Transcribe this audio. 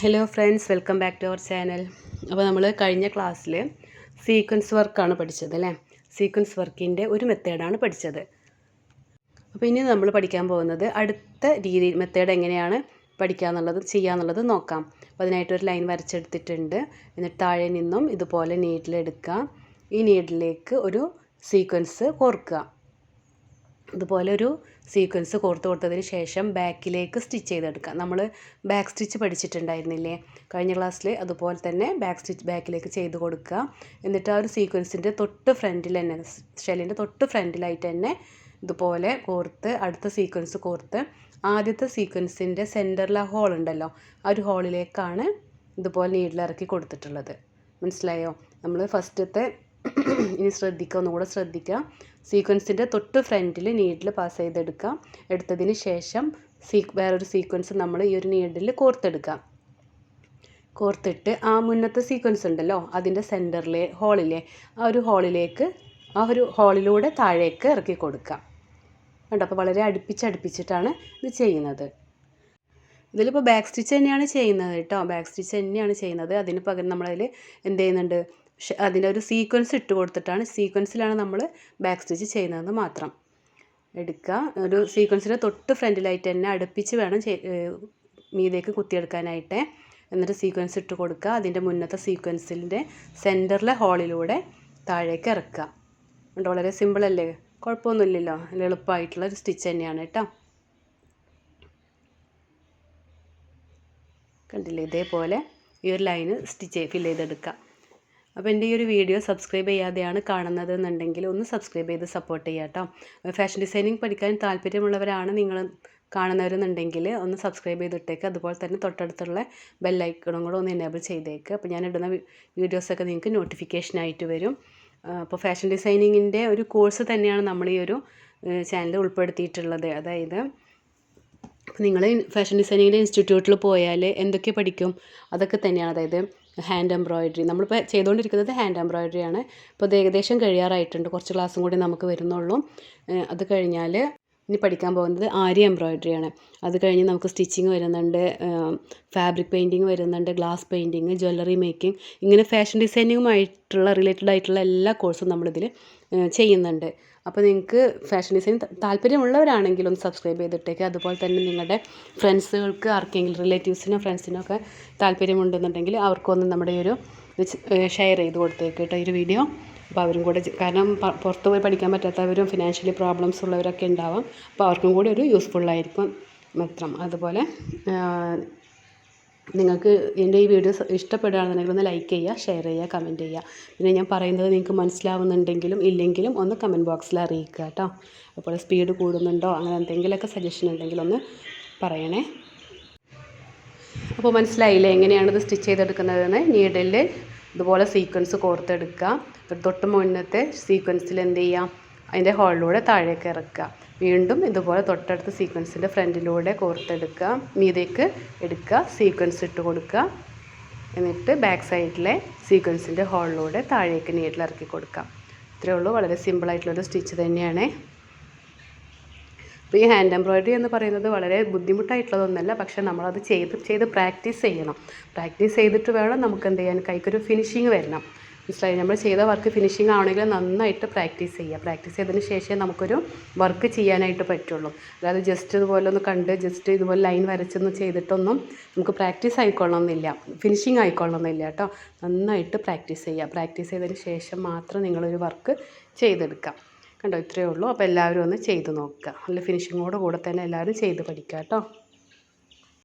Hello friends welcome back to our channel അപ്പോൾ നമ്മൾ കഴിഞ്ഞ ക്ലാസ്സിൽ സീക്വൻസ് വർക്കാണ് പഠിച്ചത് അല്ലേ? സീക്വൻസ് വർക്കിന്റെ ഒരു മെത്തേഡാണ് പഠിച്ചത്. അപ്പോൾ ഇനി നമ്മൾ പഠിക്കാൻ പോകുന്നത് അടുത്ത രീതി മെത്തേഡ് എങ്ങനെയാണ് പഠിക്കുക എന്നുള്ളത് ചെയ്യുക എന്നുള്ളത് നോക്കാം. അപ്പോൾ അതിനായിട്ട് ഒരു ലൈൻ വരച്ചെടുത്തിട്ടുണ്ട്. എന്നിട്ട് താഴെ നിന്നും ഇതുപോലെ നീഡിലെടുക്കുക ഈ നീഡിലേക്ക് ഒരു സീക്വൻസ് കോർക്കുക. ഇതുപോലെ ഒരു സീക്വൻസ് കോർത്ത് കൊടുത്തതിന് ശേഷം ബാക്കിലേക്ക് സ്റ്റിച്ച് ചെയ്തെടുക്കുക നമ്മൾ ബാക്ക് സ്റ്റിച്ച് പഠിച്ചിട്ടുണ്ടായിരുന്നില്ലേ? കഴിഞ്ഞ ക്ലാസ്സിൽ അതുപോലെ തന്നെ ബാക്ക് സ്റ്റിച്ച് ബാക്കിലേക്ക് ചെയ്ത് കൊടുക്കുക. എന്നിട്ട് ആ ഒരു സീക്വൻസിന്റെ തൊട്ട് ഫ്രണ്ടിൽ തന്നെ ഷെല്ലിന്റെ തൊട്ട് ഫ്രണ്ടിലായിട്ട് തന്നെ ഇതുപോലെ കോർത്ത് അടുത്ത സീക്വൻസ് കോർത്ത് ആദ്യത്തെ സീക്വൻസിന്റെ സെന്ററിൽ ആ ഹോൾ ഉണ്ടല്ലോ ആ ഒരു ഹോളിലേക്കാണ് ഇതുപോലെ നീഡിലിറക്കി കൊടുത്തിട്ടുള്ളത്. മനസ്സിലായോ? നമ്മൾ ഫസ്റ്റത്തെ ഇനി ശ്രദ്ധിക്കുക ഒന്നുകൂടെ ശ്രദ്ധിക്കുക. സീക്വൻസിന്റെ തൊട്ട് ഫ്രണ്ടിൽ നീഡിൽ പാസ് ചെയ്തെടുക്കുക. എടുത്തതിന് ശേഷം സീ വേറൊരു സീക്വൻസ് നമ്മൾ ഈ ഒരു നീഡിൽ കോർത്തെടുക്കാം കോർത്തിട്ട് ആ മുന്നത്തെ സീക്വൻസ് ഉണ്ടല്ലോ അതിന്റെ സെന്ററിലെ ഹോളിലെ ആ ഒരു ഹോളിലേക്ക് ആ ഒരു ഹോളിലൂടെ താഴേക്ക് ഇറക്കി കൊടുക്കാം കണ്ടോ? അപ്പോൾ വളരെ അടുപ്പിച്ചടുപ്പിച്ചിട്ടാണ് ഇത് ചെയ്യുന്നത്. ഇതിലിപ്പോൾ ബാക്ക് സ്റ്റിച്ച് തന്നെയാണ് ചെയ്യുന്നത് കേട്ടോ. ബാക്ക് സ്റ്റിച്ച് തന്നെയാണ് ചെയ്യുന്നത്. അതിന് പകരം നമ്മളതിൽ എന്ത് ചെയ്യുന്നുണ്ട്? അതിന്റെ ഒരു സീക്വൻസ് ഇട്ട് കൊടുത്തിട്ടാണ് സീക്വൻസിലാണ് നമ്മൾ ബാക്ക് സ്റ്റിച്ച് ചെയ്യുന്നതെന്ന് മാത്രം. എടുക്കുക ഒരു സീക്വൻസിന്റെ തൊട്ട് ഫ്രണ്ടിലായിട്ട് തന്നെ അടുപ്പിച്ച് വേണം മീതേക്ക് കുത്തിയെടുക്കാനായിട്ട്. എന്നിട്ട് സീക്വൻസ് ഇട്ട് കൊടുക്കുക അതിന്റെ മുന്നത്തെ സീക്വൻസിന്റെ സെന്ററിലെ ഹോളിലൂടെ താഴേക്ക് ഇറക്കുക എന്നിട്ട് വളരെ സിമ്പിളല്ലേ കുഴപ്പമൊന്നുമില്ലല്ലോ. എളുപ്പമായിട്ടുള്ള ഒരു സ്റ്റിച്ച് തന്നെയാണ് കേട്ടോ. കണ്ടില്ലേ ഇതേപോലെ ഈ ഒരു ലൈന് സ്റ്റിച്ച് ഫില്ല് ചെയ്തെടുക്കുക അപ്പോൾ എന്റെ ഈ ഒരു വീഡിയോ സബ്സ്ക്രൈബ് ചെയ്യാതെയാണ് കാണുന്നത് എന്നുണ്ടെങ്കിൽ ഒന്ന് സബ്സ്ക്രൈബ് ചെയ്ത് സപ്പോർട്ട് ചെയ്യുക കേട്ടോ. ഫാഷൻ ഡിസൈനിങ് പഠിക്കാൻ താല്പര്യമുള്ളവരാണ് നിങ്ങൾ കാണുന്നവരെന്നുണ്ടെങ്കിൽ ഒന്ന് സബ്സ്ക്രൈബ് ചെയ്തിട്ടേക്ക്. അതുപോലെ തന്നെ തൊട്ടടുത്തുള്ള ബെല്ലൈക്കണും കൂടെ ഒന്ന് എനേബിൾ ചെയ്തേക്ക്. അപ്പോൾ ഞാൻ ഇടുന്ന വീഡിയോസൊക്കെ നിങ്ങൾക്ക് നോട്ടിഫിക്കേഷനായിട്ട് വരും. അപ്പോൾ ഫാഷൻ ഡിസൈനിങ്ങിന്റെ ഒരു കോഴ്സ് തന്നെയാണ് നമ്മൾ ഈ ഒരു ചാനലിൽ ഉൾപ്പെടുത്തിയിട്ടുള്ളത്. അതായത് നിങ്ങൾ ഫാഷൻ ഡിസൈനിങ്ങിന്റെ ഇൻസ്റ്റിറ്റ്യൂട്ടിൽ പോയാൽ എന്തൊക്കെ പഠിക്കും? അതൊക്കെ തന്നെയാണ്. അതായത് ഹാൻഡ് എംബ്രോയിഡറി നമ്മളിപ്പോൾ ചെയ്തുകൊണ്ടിരിക്കുന്നത് ഹാൻഡ് എംബ്രോയിഡറി ആണ്. ഇപ്പോൾ ഏകദേശം കഴിയാറായിട്ടുണ്ട്. കുറച്ച് ക്ലാസ്സും കൂടി നമുക്ക് വരുന്നുള്ളൂ. അത് കഴിഞ്ഞാൽ ഇനി പഠിക്കാൻ പോകുന്നത് ആരി എംബ്രോയിഡറി ആണ്. അത് കഴിഞ്ഞ് നമുക്ക് സ്റ്റിച്ചിങ് വരുന്നുണ്ട്. ഫാബ്രിക് പെയിന്റിങ് വരുന്നുണ്ട്. ഗ്ലാസ് പെയിന്റിങ് ജ്വല്ലറി മേക്കിംഗ് ഇങ്ങനെ ഫാഷൻ ഡിസൈനിങ്ങുമായിട്ടുള്ള റിലേറ്റഡ് ആയിട്ടുള്ള എല്ലാ കോഴ്സും നമ്മളിതിൽ ചെയ്യുന്നുണ്ട്. അപ്പോൾ നിങ്ങൾക്ക് ഫാഷൻ ഡിസൈൻ താല്പര്യമുള്ളവരാണെങ്കിൽ ഒന്ന് സബ്സ്ക്രൈബ് ചെയ്തിട്ടേക്ക്. അതുപോലെ തന്നെ നിങ്ങളുടെ ഫ്രണ്ട്സുകൾക്ക് ആർക്കെങ്കിലും റിലേറ്റീവ്സിനോ ഫ്രണ്ട്സിനോ ഒക്കെ താല്പര്യമുണ്ടെന്നുണ്ടെങ്കിൽ അവർക്കൊന്ന് നമ്മുടെ ഒരു ഷെയർ ചെയ്ത് കൊടുത്തേക്ക് കേട്ടോ ഈ ഒരു വീഡിയോ അപ്പോൾ അവരും കൂടെ കാരണം പുറത്ത് പോയി പഠിക്കാൻ പറ്റാത്തവരും ഫിനാൻഷ്യലി പ്രോബ്ലംസ് ഉള്ളവരൊക്കെ ഉണ്ടാവാം. അപ്പോൾ അവർക്കും കൂടി ഒരു യൂസ്ഫുള്ളായിരിക്കും മാത്രം. അതുപോലെ നിങ്ങൾക്ക് എന്റെ ഈ വീഡിയോസ് ഇഷ്ടപ്പെടുകയാണെന്നുണ്ടെങ്കിൽ ഒന്ന് ലൈക്ക് ചെയ്യുക ഷെയർ ചെയ്യുക കമന്റ് ചെയ്യുക. പിന്നെ ഞാൻ പറയുന്നത് നിങ്ങൾക്ക് മനസ്സിലാവുന്നുണ്ടെങ്കിലും ഇല്ലെങ്കിലും ഒന്ന് കമന്റ് ബോക്സിൽ അറിയിക്കുക കേട്ടോ. അപ്പോൾ സ്പീഡ് കൂടുന്നുണ്ടോ? അങ്ങനെ എന്തെങ്കിലുമൊക്കെ സജഷൻ ഉണ്ടെങ്കിൽ ഒന്ന് പറയണേ. അപ്പോൾ മനസ്സിലായില്ലേ? എങ്ങനെയാണിത് സ്റ്റിച്ച് ചെയ്തെടുക്കുന്നതെന്ന്? നീഡിൽ ഇതുപോലെ സീക്വൻസ് കോർത്തെടുക്കുക. തൊട്ട് മുന്നത്തെ സീക്വൻസിൽ എന്ത് ചെയ്യുക? അതിന്റെ ഹോളിലൂടെ താഴേക്ക് ഇറക്കുക. വീണ്ടും ഇതുപോലെ തൊട്ടടുത്ത സീക്വൻസിന്റെ ഫ്രണ്ടിലൂടെ കോർത്തെടുക്കുക. മീതേക്ക് എടുക്കുക. സീക്വൻസ് ഇട്ട് കൊടുക്കുക. എന്നിട്ട് ബാക്ക് സൈഡിലെ സീക്വൻസിന്റെ ഹോളിലൂടെ താഴേക്ക് നീട്ടിൽ ഇറക്കി കൊടുക്കാം ഇത്രയേ ഉള്ളൂ. വളരെ സിമ്പിളായിട്ടുള്ളൊരു സ്റ്റിച്ച് തന്നെയാണ്. അപ്പോൾ ഈ ഹാൻഡ് എംബ്രോയിഡറി എന്ന് പറയുന്നത് വളരെ ബുദ്ധിമുട്ടായിട്ടുള്ളതൊന്നുമല്ല പക്ഷേ നമ്മളത് ചെയ്ത് ചെയ്ത് പ്രാക്ടീസ് ചെയ്യണം. പ്രാക്ടീസ് ചെയ്തിട്ട് വേണം നമുക്ക് എന്ത് ചെയ്യാൻ? കൈക്കൊരു ഫിനിഷിങ് വരണം. മനസ്സിലായി. നമ്മൾ ചെയ്ത വർക്ക് ഫിനിഷിംഗ് ആവണമെങ്കിൽ നന്നായിട്ട് പ്രാക്ടീസ് ചെയ്യുക. പ്രാക്ടീസ് ചെയ്തതിന് ശേഷമേ നമുക്കൊരു വർക്ക് ചെയ്യാനായിട്ട് പറ്റുള്ളൂ. അതായത് ജസ്റ്റ് ഇതുപോലെ ഒന്ന് കണ്ട് ജസ്റ്റ് ഇതുപോലെ ലൈൻ വരച്ചൊന്നും ചെയ്തിട്ടൊന്നും നമുക്ക് പ്രാക്ടീസ് ആയിക്കൊള്ളണമെന്നില്ല. ഫിനിഷിംഗ് ആയിക്കൊള്ളണമെന്നില്ല കേട്ടോ. നന്നായിട്ട് പ്രാക്ടീസ് ചെയ്യുക. പ്രാക്ടീസ് ചെയ്തതിന് ശേഷം മാത്രം നിങ്ങളൊരു വർക്ക് ചെയ്തെടുക്കാം കണ്ടോ? ഇത്രയേ ഉള്ളൂ. അപ്പോൾ എല്ലാവരും ഒന്ന് ചെയ്ത് നോക്കുക. നല്ല ഫിനിഷിങ്ങോട് കൂടെ തന്നെ എല്ലാവരും ചെയ്ത് പഠിക്കുക കേട്ടോ.